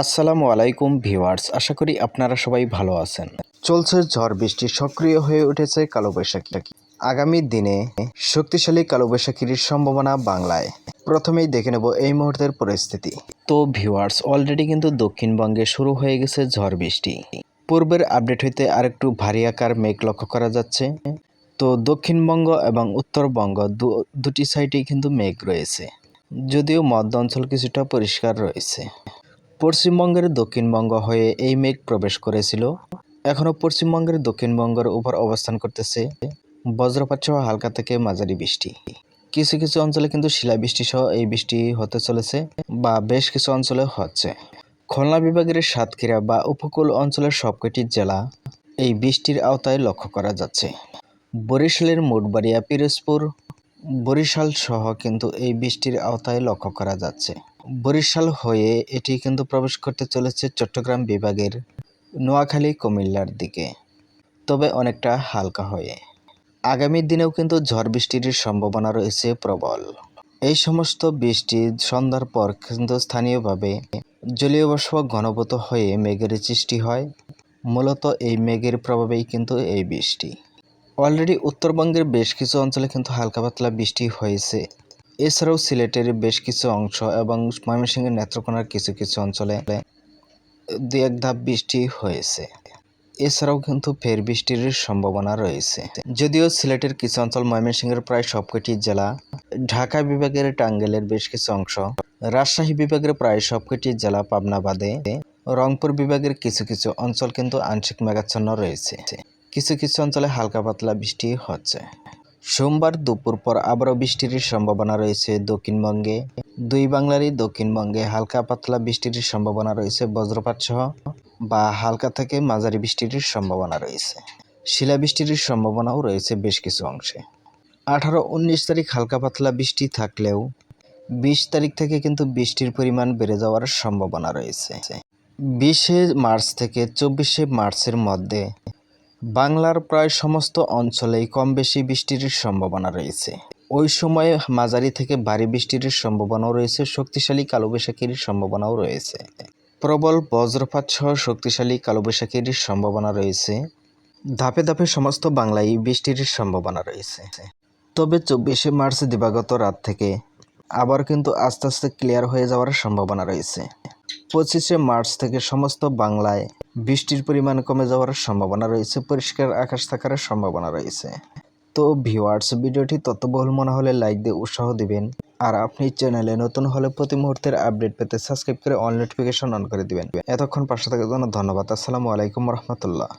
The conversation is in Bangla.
আসসালামু আলাইকুম ভিউয়ার্স, আশা করি আপনারা সবাই ভালো আছেন। চলছে ঝড় বৃষ্টি সক্রিয় হয়ে উঠেছে কালোবৈশাখী। আগামী দিনে শক্তিশালী কালোবৈশাখীর সম্ভাবনা বাংলায়। প্রথমেই দেখে নেব এই মুহূর্তের পরিস্থিতি। তো ভিউয়ার্স অলরেডি কিন্তু দক্ষিণবঙ্গে শুরু হয়ে গেছে ঝড় বৃষ্টি। পূর্বের আপডেট হইতে আরেকটু ভারী আকার মেঘ লক্ষ্য করা যাচ্ছে। তো দক্ষিণবঙ্গ এবং উত্তরবঙ্গ দুটি সাইডেই কিন্তু মেঘ রয়েছে। যদিও মধ্য অঞ্চল কিছুটা পরিষ্কার রয়েছে। পশ্চিমবঙ্গের দক্ষিণবঙ্গ হয়ে এই মেঘ প্রবেশ করেছিল। এখনও পশ্চিমবঙ্গের দক্ষিণবঙ্গের উপর অবস্থান করতেছে বজ্রপাত সহ হালকা থেকে মাঝারি বৃষ্টি। কিছু কিছু অঞ্চলে কিন্তু শিলাবৃষ্টি সহ এই বৃষ্টি হতে চলেছে বা বেশ কিছু অঞ্চলে হচ্ছে। খুলনা বিভাগের সাতক্ষীরা বা উপকূল অঞ্চলের সবকটি জেলা এই বৃষ্টির আওতায় লক্ষ্য করা যাচ্ছে। বরিশালের মোটবাড়িয়া পিরোজপুর বরিশাল সহ কিন্তু এই বৃষ্টির আওতায় লক্ষ্য করা যাচ্ছে। বরিশাল হয়ে এটি কিন্তু প্রবেশ করতে চলেছে চট্টগ্রাম বিভাগের নোয়াখালী, কুমিল্লার দিকে, তবে অনেকটা হালকা হয়ে। আগামী দিনেও কিন্তু ঝড় বৃষ্টির সম্ভাবনা রয়েছে প্রবল। এই সমস্ত বৃষ্টি সন্ধ্যার পর কিন্তু স্থানীয়ভাবে জলীয় বাষ্প ঘনীভূত হয়ে মেঘের সৃষ্টি হয়। মূলত এই মেঘের প্রভাবেই কিন্তু এই বৃষ্টি। অলরেডি উত্তরবঙ্গের বেশ কিছু অঞ্চলে কিন্তু হালকা পাতলা বৃষ্টি হয়েছে। এছাড়াও সিলেটের বেশ কিছু অংশ এবং ময়মনসিংহের নেত্রকোনার কিছু কিছু অঞ্চলে দু এক ধাপ বৃষ্টি হয়েছে। এছাড়াও কিন্তু ফের বৃষ্টির সম্ভাবনা রয়েছে। যদিও সিলেটের কিছু অঞ্চল ময়মনসিংহের প্রায় সবকটি জেলা, ঢাকা বিভাগের টাঙ্গেলের বেশ কিছু অংশ, রাজশাহী বিভাগের প্রায় সবকটি জেলা পাবনা বাদে, রংপুর বিভাগের কিছু কিছু অঞ্চল কিন্তু আংশিক মেঘাচ্ছন্ন রয়েছে। কিছু কিছু অঞ্চলে হালকা পাতলা বৃষ্টি হচ্ছে। সোমবার দুপুর পর আবারও বৃষ্টির সম্ভাবনা রয়েছে দক্ষিণবঙ্গে। দুই বাংলারই দক্ষিণবঙ্গে হালকা পাতলা বৃষ্টির সম্ভাবনা রয়েছে বজ্রপাত সহ বা হালকা থেকে মাঝারি বৃষ্টির সম্ভাবনা রয়েছে। শিলাবৃষ্টির সম্ভাবনাও রয়েছে বেশ কিছু অংশে। আঠারো উনিশ তারিখ হালকা পাতলা বৃষ্টি থাকলেও বিশ তারিখ থেকে কিন্তু বৃষ্টির পরিমাণ বেড়ে যাওয়ার সম্ভাবনা রয়েছে। বিশে মার্চ থেকে চব্বিশে মার্চের মধ্যে বাংলার প্রায় সমস্ত অঞ্চলেই কম বেশি বৃষ্টির সম্ভাবনা রয়েছে। ওই সময়ে মাঝারি থেকে ভারী বৃষ্টির সম্ভাবনাও রয়েছে, শক্তিশালী কালোবৈশাখীর সম্ভাবনাও রয়েছে। প্রবল বজ্রপাত সহ শক্তিশালী কালোবৈশাখীর সম্ভাবনা রয়েছে। ধাপে ধাপে সমস্ত বাংলায় বৃষ্টির সম্ভাবনা রয়েছে। তবে চব্বিশে মার্চ দিবাগত রাত থেকে আবার কিন্তু আস্তে আস্তে ক্লিয়ার হয়ে যাওয়ার সম্ভাবনা রয়েছে। পঁচিশে মার্চ থেকে সমস্ত বাংলায় বৃষ্টির পরিমাণ কমে যাওয়ার সম্ভাবনা রয়েছে, পরিষ্কার আকাশ থাকার সম্ভাবনা রয়েছে। তো ভিউয়ার্স ভিডিওটি তত্ত্ববহুল মনে হলে লাইক দিয়ে উৎসাহ দিবেন, আর আপনি চ্যানেলে নতুন হলে প্রতি মুহূর্তের আপডেট পেতে সাবস্ক্রাইব করে অল নোটিফিকেশন অন করে দিবেন। এতক্ষণ পাশে থাকার জন্য ধন্যবাদ। আসসালামু আলাইকুম রহমতুল্লাহ।